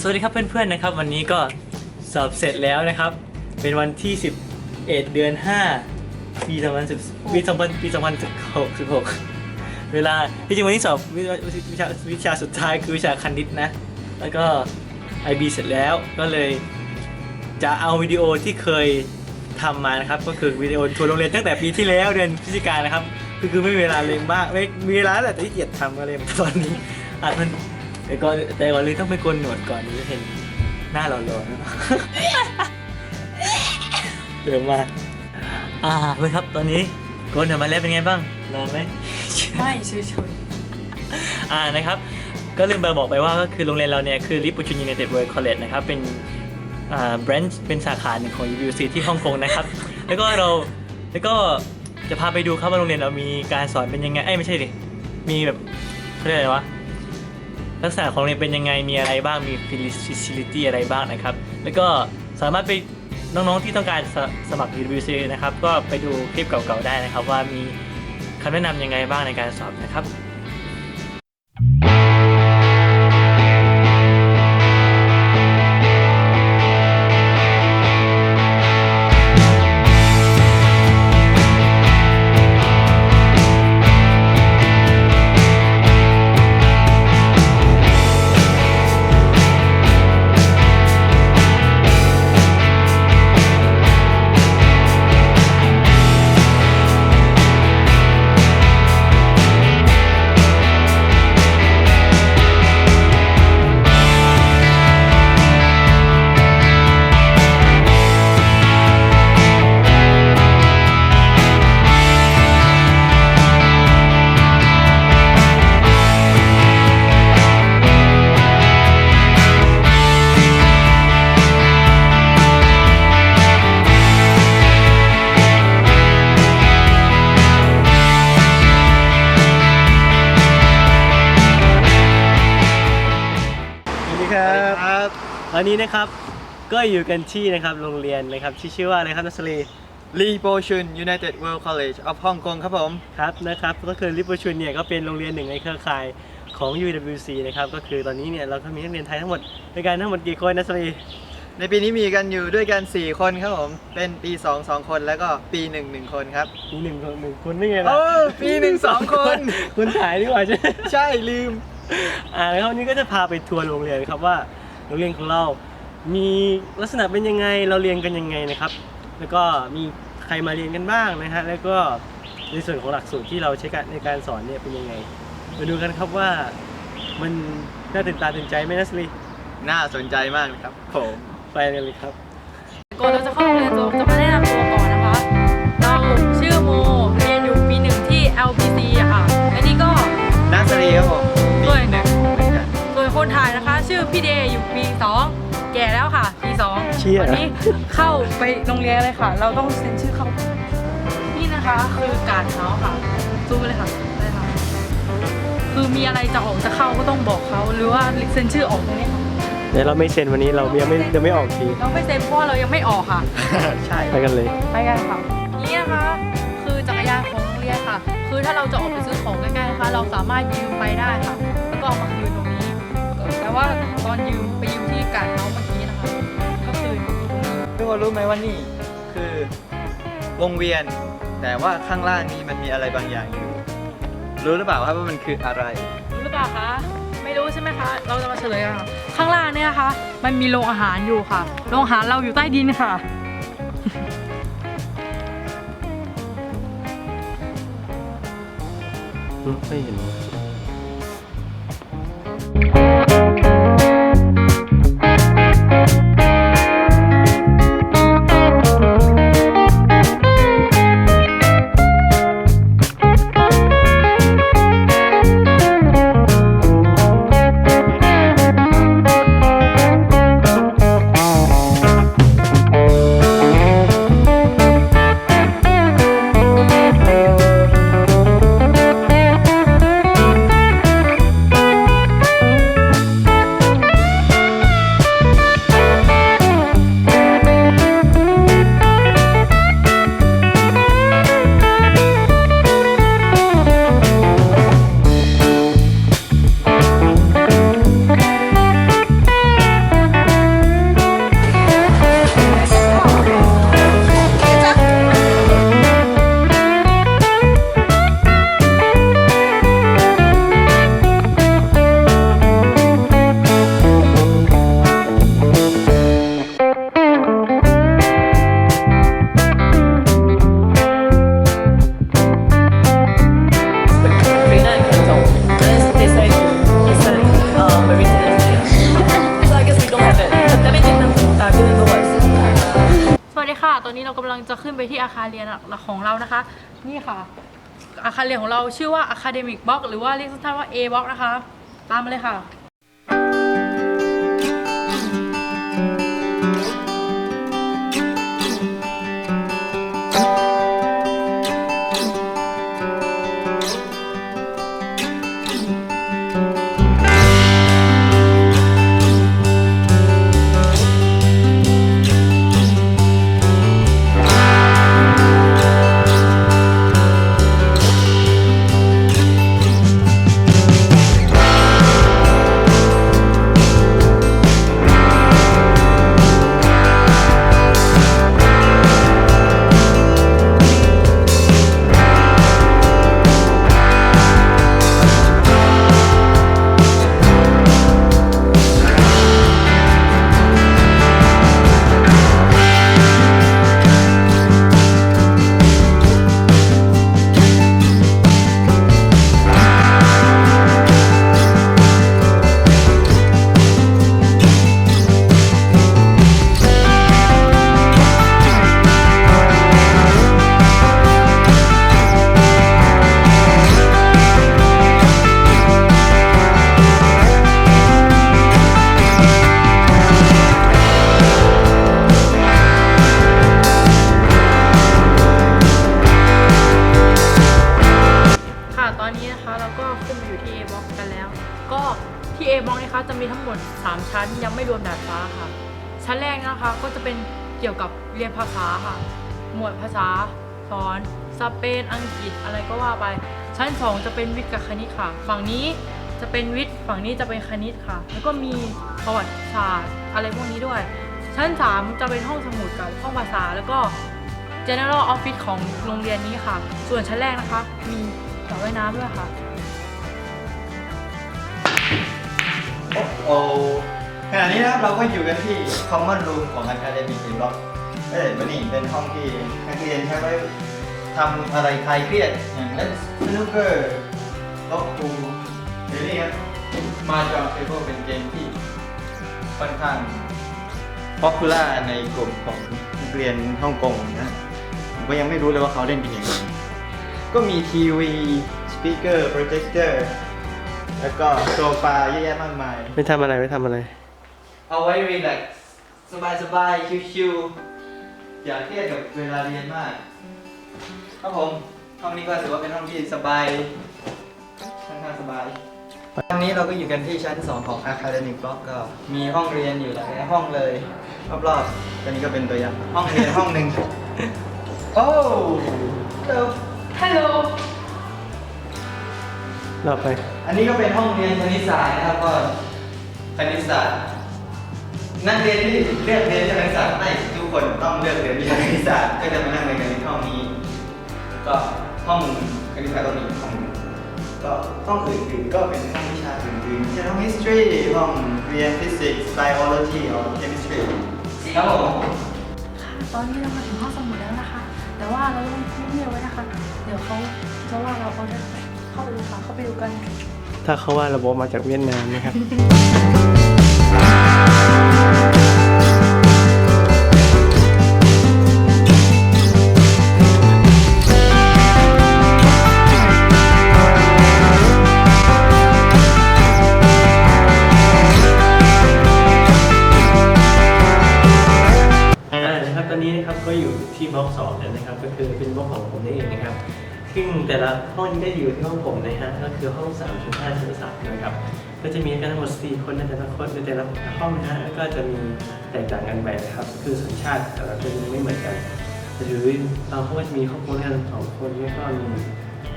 สวัสดีครับเพื่อนๆนะครับ วันนี้ก็สอบเสร็จแล้วนะครับ เป็นวันที่ 11 เดือน 5 ปี2010ปี2000ปี2016เวลาที่จริงวันนี้สอบวิชาวิชาวิชาสุดท้ายคือวิชาคณิตนะ แล้วก็ IB เสร็จแล้วก็เลยจะเอาวิดีโอที่เคยทำมานะครับ ก็คือวิดีโอทัวร์โรงเรียนตั้งแต่ปีที่แล้วเดือนพฤศจิกายนนะครับคือคือไม่มีเวลาเลยมากไม่มีเวลาแต่ที่เกียจทำก็เลยตอนนี้อะมัน แต่ก่อนแต่ก่อนเลยต้องไปโกนหนวดก่อนจะเห็นหน้าหล่อๆนะเดี๋ยวมา อ่าเพื่อนครับตอนนี้โกนหนวดมาแล้วเป็นไงบ้างรอไหมไม่เฉยอ่านะครับก็ลืมไปบอกไปว่าก็คือโรงเรียนเราเนี่ยคือริปุชุนยูเนเต็ดเวิร์คอลเลจนะครับเป็นอ่าแบรนด์เป็นสาขาหนึ่งของ UBC ที่ฮ่องกงนะครับ แล้วก็เราแล้วก็จะพาไปดูครับว่าโรงเรียนเรามีการสอนเป็นยังไงเอ้ยไม่ใช่ดิมีแบบเขาเรียกอะไรวะ ลักษณะของโรงเรียนเป็นยังไงมีอะไรบ้างมีฟิสิลิตี้อะไรบ้างนะครับ แล้วก็สามารถไปน้องๆที่ต้องการสสมัคร UWC นะครับ ก็ไปดูคลิปเก่าๆได้นะครับ ว่ามีคำแนะนำยังไงบ้างในการสอบนะครับ วันนี้นะครับก็อยู่กันที่นะครับโรงเรียนนะครับที่ชื่อว่าอะไรครับนัสลีลีโปชุน United World College of Hong Kong ครับผมครับนะครับก็คือริปชุนเนี่ยก็เป็นโรงเรียนหนึ่งในเครือข่ายของ UWC นะครับก็คือตอนนี้เนี่ยเราก็มีนักเรียนไทยทั้งหมดในการทั้งหมดกี่คนนัสลีในปีนี้มีกันอยู่ด้วยกัน 4 คนครับผม เป็นปี 2 2 คนแล้วก็ปี1 1คนครับมีหนึ่งคนหนึ่งคนไม่ไงล่ะโอ้ปีหนึ่งสองคน คุณถ่ายดีกว่าใช่ไหมใช่ลืม อ่าแล้ววันนี้ก็จะพาไปทัวร์โรงเรียนครับว่า โรงเรียนของเรา มีลักษณะเป็นยังไงเราเรียนกันยังไงนะครับ แล้วก็มีใครมาเรียนกันบ้างนะฮะแล้วก็ในส่วนของหลักสูตรที่เราใช้การในการสอนเนี่ยเป็นยังไงมาดูกันครับว่ามันน่าตื่นตาตื่นใจไหมนัสลีน่าสนใจมากนะครับผมไปกันเลยครับๆก่อนเราจะเข้าโรงเรียนเราจะมาแนะนำตัวก่อนนะคะ เราชื่อโม เรียนอยู่ปีหนึ่งที่ LPC อะค่ะ และนี่ก็นัสรีครับผม พี่เดย์อยู่ปีสองแก่แล้วค่ะ ปีสองเชี่ย วันี้เข้าไปโรงเรียนเลยค่ะ เราต้องเซ็นชื่อเข้า นี่นะคะคือการดเขาค่ะซูมไปเลยค่ะได้ค่ะ คือมีอะไรจะออกจะเข้าก็ต้องบอกเขาหรือว่าเซ็นชื่อออกตรงนี้ค่ะเดี๋ยวเราไม่เซ็นวันนี้เรายังไม่ยังไม่ออกทีเราไม่เซ็นเพราะว่าเรายังไม่ออกค่ะ ใช่ ไปกันเลย ไปกันค่ะนี่นะคะคือจักรยานของโรงเรียนค่ะ คือถ้าเราจะออกไปซื้อของใกล้ๆนะคะ เราสามารถยืมไปได้ค่ะ แล้วก็เอามาคืนตรงนี้แต่ ว่าตอนยืมไปยืมที่การเมาเมื่อกี้นะคะก็คืนตรงนี้ทุกคนรู้ไหมว่านี่คือวงเวียน แต่ว่าข้างล่างนี้มันมีอะไรบางอย่างอยู่ รู้หรือเปล่าครับว่ามันคืออะไร รู้หรือเปล่าคะไม่รู้ใช่ไหมคะ เราจะมาเฉลยกันค่ะข้างล่างเนี่ยนะคะมันมีโรงอาหารอยู่ค่ะโรงอาหารเราอยู่ใต้ดินค่ะ ไม่เห็นไป เรียนของเราชื่อว่า Academic Block หรือว่าเรียกสั้นๆว่า A Block นะคะ ตามมาเลยค่ะ เกี่ยวกับเรียนภาษาค่ะ หมวดภาษาสอนสเปนอังกฤษอะไรก็ว่าไป ชั้น 2 จะเป็นวิทย์กับคณิตค่ะ ฝั่งนี้จะเป็นวิทย์ฝั่งนี้จะเป็นคณิตค่ะ แล้วก็มีประวัติศาสตร์อะไรพวกนี้ด้วย ชั้น 3 จะเป็นห้องสมุดกับห้องภาษาแล้วก็ General Office ของโรงเรียนนี้ค่ะ ส่วนชั้นแรกนะคะ มีสระว่ายน้ำด้วยค่ะ โอ้ ขณะนี้นะครับเราก็อยู่กันที่ Common Room ของ Academic in Block เอ้ยวันนี้เป็นห้องที่นักเรียนใช้ไว้ทำอะไรคลายเครียดอย่างเล่นสนุกเกอร์ล็อกคูหรือนี่ครับมาจอเทเบิลเป็นเกมที่ค่อนข้าง popular ในกลุ่มของนักเรียนฮ่องกงนะผมก็ยังไม่รู้เลยว่าเขาเล่นกันยังไงก็มีทีวีสปีกเกอร์โปรเจคเตอร์แล้วก็โซฟาเยอะแยะมากมาย ไม่ทำอะไรไม่ทำอะไร เอาไว้รีแลกซ์สบายสบายๆชิวๆอย่าเครียดกับเวลาเรียนมาก ครับผม ห้องนี้ก็ถือว่าเป็นห้องที่สบายค่อนข้างสบายตอนนี้เราก็อยู่กันที่ชั้น 2 ของ Academic Block ก็มีห้องเรียนอยู่หลายห้องเลยรอบๆตอนนี้ก็เป็นตัวอย่างห้องเรียนห้องหนึ่งโอ้เร็วฮัลโหลเราไป อันนี้ก็เป็นห้องเรียนคณิตศาสตร์นะครับก็คณิตศาสตร์ นักเรียนที่เลือกเรียนวิชาคณิตศาสตร์ไม่ทุกคนต้องเลือกเรียนวิชาคณิตศาสตร์ก็จะมานั่งเรียนกันในห้องนี้ ก็ห้องคณิตศาสตร์ก็มีอีกห้องหนึ่งก็ห้องอื่นๆก็เป็นห้องวิชาอื่นๆเช่นห้อง history ห้องเรียน physics biology or chemistry ครับผมค่ะตอนนี้เรามาถึงห้องสมุดแล้วนะคะ แต่ว่าเราต้องเงียบๆไว้นะคะ เดี๋ยวเขาจะว่าเราเขาจะเข้าไปดูค่ะเข้าไปดูกัน ถ้าเขาว่าระบบมาจากเวียดนามนะครับ อ่านะครับตอนนี้นะครับก็อยู่ที่บล็อกสองแล้วนะครับ ก็คือเป็นบล็อกของผมนี่เองนะครับ ซึ่งแต่ละห้องนี้ก็อยู่ที่ห้องผมนะฮะก็คือห้อง3ชั้น5ชั้น3นะครับก็จะมีกันทั้งหมด4คนในแต่ละคนในแต่ละห้องนะฮะแล้วก็จะมีแตกต่างกันไปนะครับ คือสัญชาติแต่ละคนไม่เหมือนกันหรือเราก็จะมีครอบครัวกันสองคนแล้วก็มี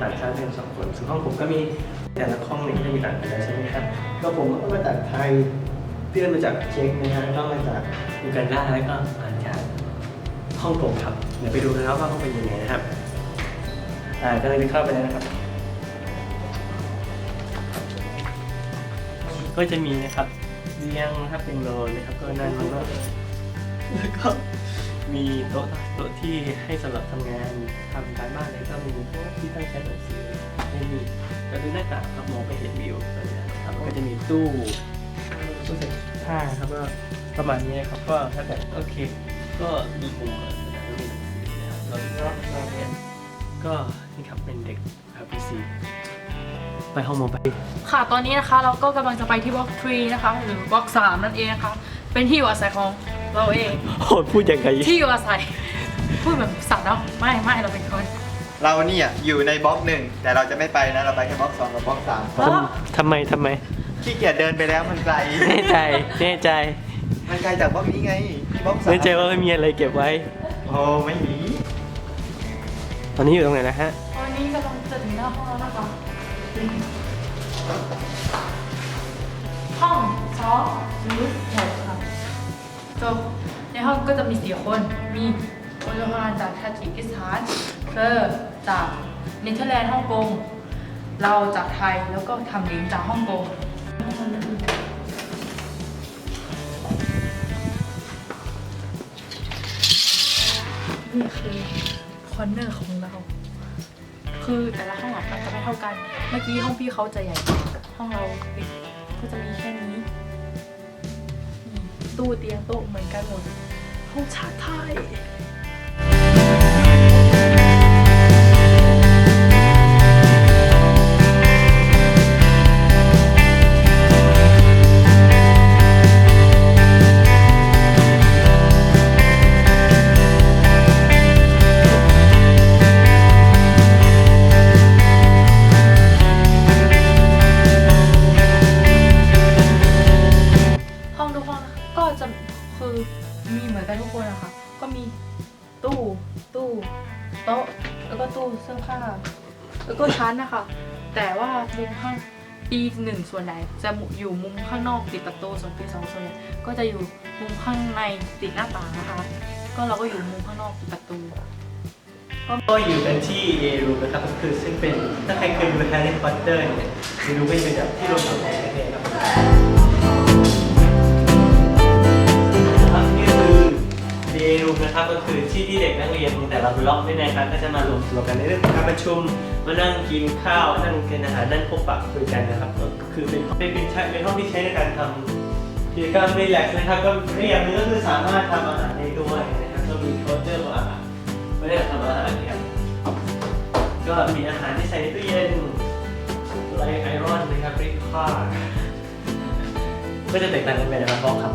ต่างชาติกันสองคนส่วนห้องผมก็มีแต่ละห้องเนี่ยก็จะมีต่างกันใช่ไหมครับก็ผมก็มาจากไทยเพื่อนมาจากเช็กนะฮะก็มาจากยูกันดาแล้วก็มาจากฮ่องกงครับเดี๋ยวไปดูนะครับว่าห้องเป็นยังไงนะครับ อ่าก็เลยเข้าไปแล้วนะครับ ก็จะมีนะครับเรียงนะครับเป็นโรยนะครับ ก็นั่นมันก็แล้วก็มีโต๊ะโต๊ะที่ให้สำหรับทำงานทำการบ้านแล้วก็มีโต๊ะที่ตั้งใช้หนังสือไม่มีก็ดูหน้าต่างครับมองไปเห็นวิวอะไรอย่างเงี้ยครับก็จะมีตู้ตู้เสื้อผ้าครับก็ประมาณนี้ครับก็ถ้าแบบโอเค ก็มีมุมเปิดนะครับมีหนังสือนะ ก็ก็นี่ครับเป็นเด็กครับพีซีไปห้องโมไป ค่ะตอนนี้นะคะเราก็กำลังจะไปที่บล็อก3นะคะ หรือ บล็อก 3 นั่นเองนะคะ เป็นที่อยู่อาศัยของเราเอง โหดพูดยังไงที่อยู่อาศัย พูดแบบสัตว์เนาะไม่ไม่เราเป็นคน เราเนี่ยอยู่ในบล็อกหนึ่งแต่เราจะไม่ไปนะเราไปแค่บล็อกสองกับบล็อกสามเพราะทำไมทำไม ขี้เกียจเดินไปแล้วมันไกล แน่ใจแน่ใจมันไกลจากบล็อกนี้ไงที่บล็อกสามแน่ใจว่าไม่มีอะไรเก็บไว้ โอ้ไม่มี ตอนนี้อยู่ตรงไหนนะฮะ ตอนนี้กำลังจะถึงหน้าห้องแล้วนะคะห้องสองหรือหกค่ะจบในห้องก็จะมีสี่คน มีโอโลฮานจากทาจิกิสถานเธอจากเนเธอร์แลนด์ฮ่องกง เราจากไทยแล้วก็ทำหลิงจากฮ่องกง นี่คือคอนเนอร์ของ คือแต่ละห้องอะมันจะไม่เท่ากัน เมื่อกี้ห้องพี่เขาจะใหญ่กว่าห้องเราเล็กก็จะมีแค่นี้ ตู้เตียงโต๊ะเหมือนกันหมดห้องฉาไทย ทุกห้องนะคะก็จะคือมีเหมือนกันทุกคนอะค่ะก็มีตู้ตู้โต๊ะแล้วก็ตู้เสื้อผ้าแล้วก็ชั้นนะคะแต่ว่ามุมข้างปีหนึ่งส่วนใหญ่จะอยู่มุมข้างนอกติดประตูส่วนปีสองส่วนใหญ่ก็จะอยู่มุมข้างในติดหน้าต่างนะคะ ก็เราก็อยู่มุมข้างนอกติดประตูก็อยู่กันที่ A room นะครับก็คือซึ่งเป็นถ้าใครเคยดู Harry Potter เนี่ยจะรู้ว่าเป็นแบบที่รวมของแท้ๆครับนะครับ A room นะครับก็คือที่ที่เด็กนักเรียนของแต่ละบล็อกด้วยนะครับก็จะมารวมตัวกันในเรื่องของการประชุมมานั่งกินข้าวนั่งกินอาหารนั่งพบปะคุยกันนะครับก็คือเป็นเป็นเป็นใช้เป็นห้องที่ใช้ในการทำกิจกรรมรีแลกซ์นะครับก็เรียกมือก็คือสามารถทำอาหารได้ด้วยนะครับก็มีเคาเตอร์ของอาหารไม่ได้ทำอาหารเนี่ยก็มีอาหารที่ใส่ในตู้เย็นไลท์ไอรอนนะครับริคค่าก็จะแตกต่างกันไปในบางห้อครับ